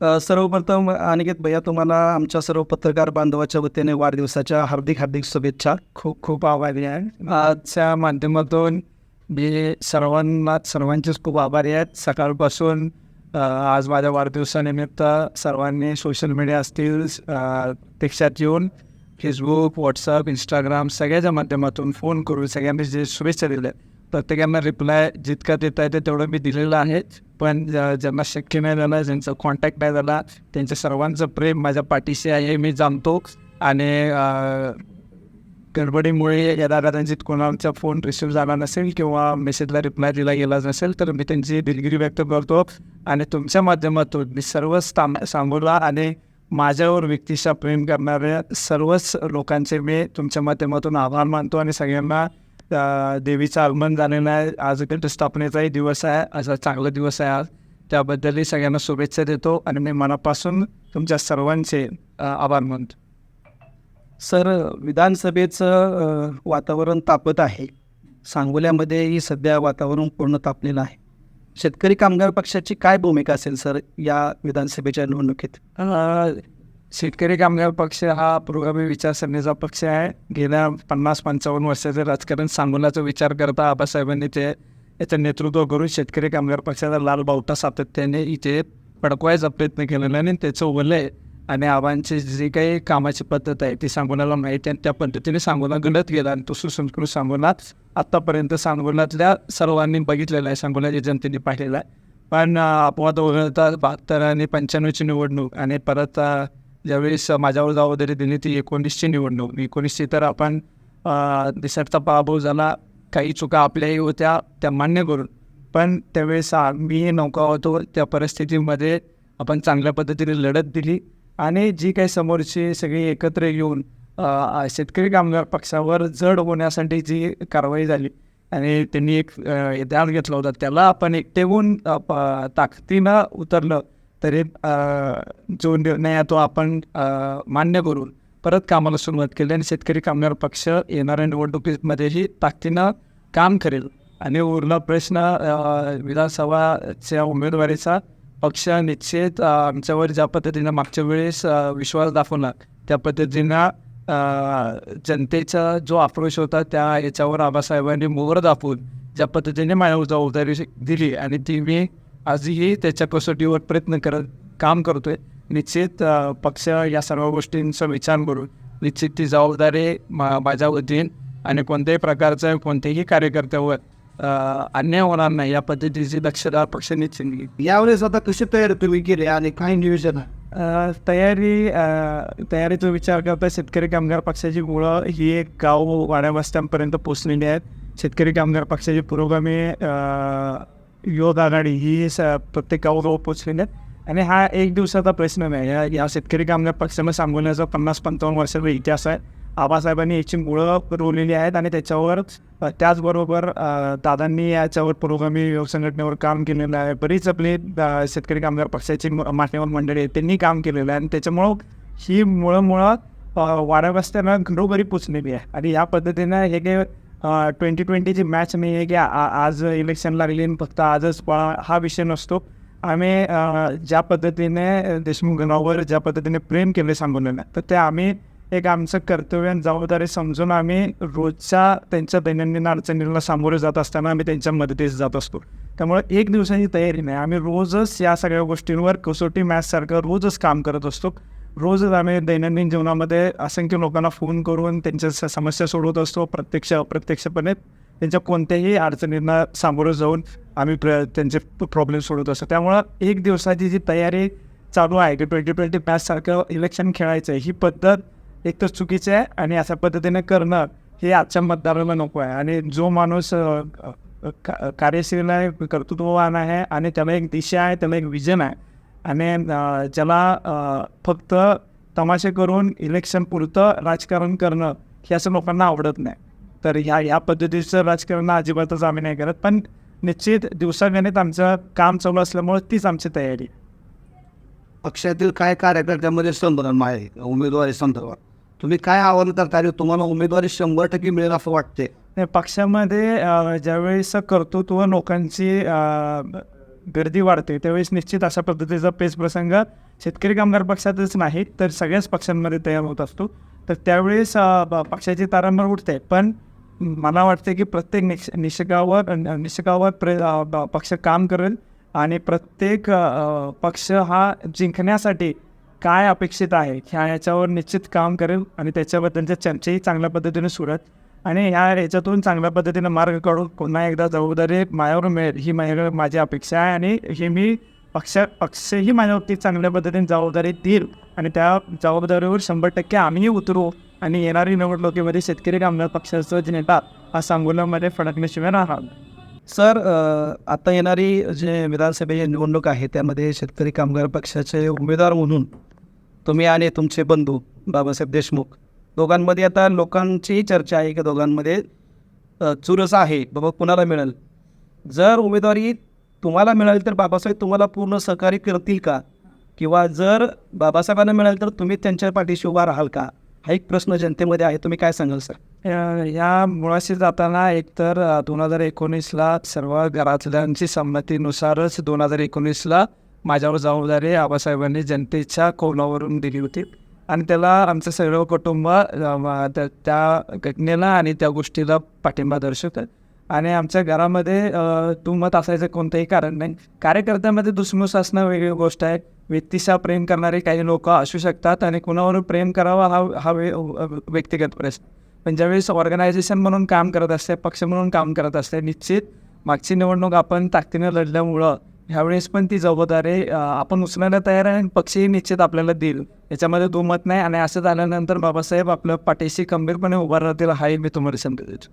सर्वप्रथम अनिकेत भैया तुम्हाला आमच्या सर्व पत्रकार बांधवाच्या वतीने वाढदिवसाच्या हार्दिक हार्दिक शुभेच्छा. खूप खूप आभारी आहे. आजच्या माध्यमातून मी सर्वांना सर्वांचेच खूप आभारी आहेत सकाळपासून आज माझ्या वाढदिवसानिमित्त सर्वांनी सोशल मीडिया असतील रिक्षात येऊन फेसबुक व्हॉट्सअप इंस्टाग्राम सगळ्याच्या माध्यमातून फोन करून सगळ्यांनी जे शुभेच्छा दिल्या. प्रत्येकांना रिप्लाय जितका देता येते तेवढं मी दिलेलं आहे पण ज- ज्यांना शक्य नाही झालं ज्यांचा कॉन्टॅक्ट नाही झाला त्यांच्या सर्वांचं प्रेम माझ्या पाठीशी आहे हे मी जाणतो. आणि गडबडीमुळे या कदाचित कोणाचा फोन रिसिव्ह झाला नसेल किंवा मेसेजला रिप्लाय दिला गेला नसेल तर मी त्यांची दिलगिरी व्यक्त करतो. आणि तुमच्या माध्यमातून मी सर्वच ताम सांगूला आणि माझ्यावर व्यक्तीचा प्रेम करणाऱ्या सर्वच लोकांचे मी तुमच्या माध्यमातून आभार मानतो आणि सगळ्यांना देवीचं आगमन झालेलं आहे. आज घटस्थापनेचाही दिवस आहे. असा चांगला दिवस आहे आज. त्याबद्दलही सगळ्यांना शुभेच्छा देतो आणि मी मनापासून तुमच्या सर्वांचे आभार मानतो. सर विधानसभेचं वातावरण तापत आहे. सांगोल्यामध्येही सध्या वातावरण पूर्ण तापलेलं आहे. शेतकरी कामगार पक्षाची काय भूमिका असेल सर या विधानसभेच्या निवडणुकीत? शेतकरी कामगार पक्ष हा पुरोगामी विचारसरणीचा पक्ष आहे. गेल्या पन्नास पंचावन्न वर्षाचे राजकारण सांगोल्याचा विचार करता आबासाहेबांनी ते याचं नेतृत्व करून शेतकरी कामगार पक्षाचा लाल बावटा सातत्याने इथे पडकवायचा प्रयत्न केलेला आणि त्याचं वलय आणि आबांची जी काही कामाची पद्धत आहे ती सांगोल्याला माहिती आहे आणि त्या पद्धतीने सांगोला घडत गेला आणि तो सुसंस्कृत सांगोला आत्तापर्यंत सांगोलातल्या सर्वांनी बघितलेला आहे सांगोलाच्या जनतेने पाहिलेला आहे. पण अपवाद वगळता बहात्तर आणि पंच्याण्णवची निवडणूक आणि परत ज्यावेळेस माझ्यावर जबाबदारी दिली ती एकोणीसची निवडणूक एकोणीसची तर आपण दिसटचा पराभव झाला काही चुका आपल्याही होत्या त्या मान्य करून. पण त्यावेळेस मी नौका होतो त्या परिस्थितीमध्ये आपण चांगल्या पद्धतीने लढत दिली आणि जी काही समोरची सगळी एकत्र येऊन शेतकरी कामगार पक्षावर जड होण्यासाठी जी कारवाई झाली आणि त्यांनी एक ध्यान घेतला होता त्याला आपण एकटेहून प- ताकदीनं उतरलं. तरी जो निर्णय आहे तो आपण मान्य करून परत कामाला सुरुवात केली आणि शेतकरी कामगार पक्ष येणाऱ्या निवडणुकीमध्येही ताकदीनं काम करेल. आणि उरला प्रश्न विधानसभाच्या उमेदवारीचा पक्ष निश्चित आमच्यावर ज्या पद्धतीनं मागच्या वेळेस विश्वास दाखवला त्या पद्धतीनं जनतेचा जो आक्रोश होता त्या याच्यावर आबासाहेबांनी मोहर दाखवून ज्या पद्धतीने माझ्यावर उजावदारी दिली आणि ती मी आजही त्याच्या कसोटीवर प्रयत्न करत काम करतोय. निश्चित अ, पक्ष या सर्व गोष्टींचा विचार करून निश्चित ती जबाबदारी मा माझ्या वतीन आणि कोणत्याही प्रकारचं कोणत्याही कार्यकर्त्यावर अन्याय होणार नाही या पद्धतीची दक्षता पक्ष निश्चित यावेळेस आता कशी तयारी तुम्ही केली आणि काय नियोजन आहे? तयारी अ, तयारीचा विचार करता शेतकरी कामगार पक्षाची मुळं ही एक गाव वाड्या वस्त्यांपर्यंत पोचलेली आहेत. शेतकरी कामगार पक्षाची पुरोगामी अ, युवक आघाडी ही स प्रत्येक गावगाव पोचलेले आहेत आणि हा एक दिवसाचा प्रश्न नाही या या शेतकरी कामगार पक्षाला सांगवण्याचा पन्नास पंचावन्न वर्षाचा इतिहास आहे आबासाहेबांनी याची मुळं रोवलेली आहेत आणि त्याच्यावर त्याचबरोबर दादांनी याच्यावर पुरोगामी योग संघटनेवर काम केलेलं आहे बरीच आपली शेतकरी कामगार पक्षाची मान्यवर मंडळी आहेत त्यांनी काम केलेलं आहे आणि त्याच्यामुळं ही मुळं मुळं अ, वाड्या घरोघरी पोचलेली आहे आणि या पद्धतीनं हे काही ट्वेंटी ट्वेंटीची मॅच नाही आहे की आ- आज इलेक्शन लागली आणि फक्त आजच हा विषय नसतो. आम्ही ज्या पद्धतीने देशमुख ज्या पद्धतीने प्रेम केले सांगून तर ते आम्ही एक आमचं कर्तव्य आणि जबाबदारी समजून आम्ही रोजच्या त्यांच्या दैनंदिन अडचणींना सामोरे जात असताना आम्ही त्यांच्या मदतीस जात असतो. त्यामुळे एक दिवसाची तयारी नाही. आम्ही रोजच या सगळ्या गोष्टींवर कसोटी मॅचसारखं रोजच काम करत असतो. रोजच आम्ही दैनंदिन जीवनामध्ये असंख्य लोकांना फोन करून त्यांच्या स- समस्या सोडवत असतो. प्रत्यक्ष अप्रत्यक्षपणे त्यांच्या कोणत्याही अडचणींना सामोरं जाऊन आम्ही प्र त्यांचे प्रॉब्लेम सोडवत असतो. त्यामुळं एक दिवसाची जी तयारी चालू आहे की ट्वेंटी ट्वेंटी मॅचसारखं इलेक्शन खेळायचं आहे ही पद्धत एक तर चुकीची आहे आणि अशा पद्धतीने करणं हे आजच्या मतदाराला नको आहे. आणि जो माणूस का- कार्यशील आहे कर्तृत्ववान आहे आणि त्याला एक दिशा आहे त्याला एक विजन आहे आणि ज्याला फक्त तमाशे करून इलेक्शन पुरतं राजकारण करणं हे असं लोकांना आवडत नाही. तर ह्या ह्या पद्धतीचं राजकारण अजिबातच आम्ही नाही करत. पण निश्चित दिवसागणित आमचं काम चालू असल्यामुळे तीच आमची तयारी पक्षातील काय कार्यकर्त्यामध्ये संभ्रम आहे? उमेदवारी संदर्भात. तुम्ही काय आव्हान करता तुम्हाला उमेदवारी शंभर टक्के मिळेल असं वाटते पक्षामध्ये ज्यावेळेस कर्तृत्व लोकांची गर्दी वाढते त्यावेळेस निश्चित अशा पद्धतीचा पेच प्रसंग शेतकरी कामगार पक्षातच नाही तर सगळ्याच पक्षांमध्ये तयार होत असतो. तर त्यावेळेस ब- पक्षाची तारांबळ उठते पण मला वाटते की प्रत्येक निश निषकावर निषकावर प्र ब- पक्ष काम करेल आणि प्रत्येक पक्ष हा जिंकण्यासाठी काय अपेक्षित आहे ह्या याच्यावर निश्चित काम करेल आणि त्याच्याबद्दलच्या चर्चाही चांगल्या पद्धतीने सुरत आणि ह्या याच्यातून चांगल्या पद्धतीनं मार्ग काढून पुन्हा एकदा जबाबदारी माझ्यावर मिळेल. ही माझ्या माझी अपेक्षा आहे आणि हे मी पक्ष पक्षही माझ्यावरती चांगल्या पद्धतीने जबाबदारी देईल. आणि त्या जबाबदारीवर शंभर टक्के आम्हीही उतरू आणि येणारी निवडणुकीमध्ये शेतकरी कामगार पक्षाचा जे नेता हा सांगोल्यामध्ये फडकण्याशिवाय राहणार सर आता येणारी जे विधानसभेची निवडणूक आहे त्यामध्ये शेतकरी कामगार पक्षाचे उमेदवार म्हणून तुम्ही आणि तुमचे बंधू बाबासाहेब देशमुख दोघांमध्ये आता लोकांचीही चर्चा आहे की दोघांमध्ये चुरस आहे. बाबा कुणाला मिळेल? जर उमेदवारी तुम्हाला मिळाली तर बाबासाहेब तुम्हाला पूर्ण सहकार्य करतील का? किंवा जर बाबासाहेबांना मिळालं तर तुम्ही त्यांच्या पाठीशी उभा राहाल का? हा एक प्रश्न जनतेमध्ये आहे. तुम्ही काय सांगाल सर? या या मुळाशी जाताना एकतर दोन हजार एकोणीसला सर्व घरातल्यांची संमतीनुसारच दोन हजार एकोणीसला माझ्यावर जबाबदारी आबासाहेबांनी जनतेच्या कोणावरून दिली होती? आणि त्याला आमचं सर्व कुटुंब त्या त्या घटनेला आणि त्या गोष्टीला पाठिंबा दर्शवतात. आणि आमच्या घरामध्ये अ, दुमत असायचं कोणतंही कारण नाही. कार्यकर्त्यामध्ये दुसमुस असणं वेगळी गोष्ट आहे. व्यक्तीशा प्रेम करणारे काही लोक असू शकतात आणि कुणावर प्रेम करावा हा हा वे व्यक्तिगत प्रश्न. पण ज्यावेळेस ऑर्गनायझेशन म्हणून काम करत असते पक्ष म्हणून काम करत असते निश्चित मागची निवडणूक आपण ताकदीनं लढल्यामुळं ह्यावेळेस पण ती जबाबदारी आपण उचलायला तयार आहे आणि पक्षही निश्चित आपल्याला देईल. याच्यामध्ये दुमत नाही आणि असं झाल्यानंतर बाबासाहेब आपल्या पाठीशी खंबीरपणे उभा राहतील हाही मी तुम्हाला संदेश देतो.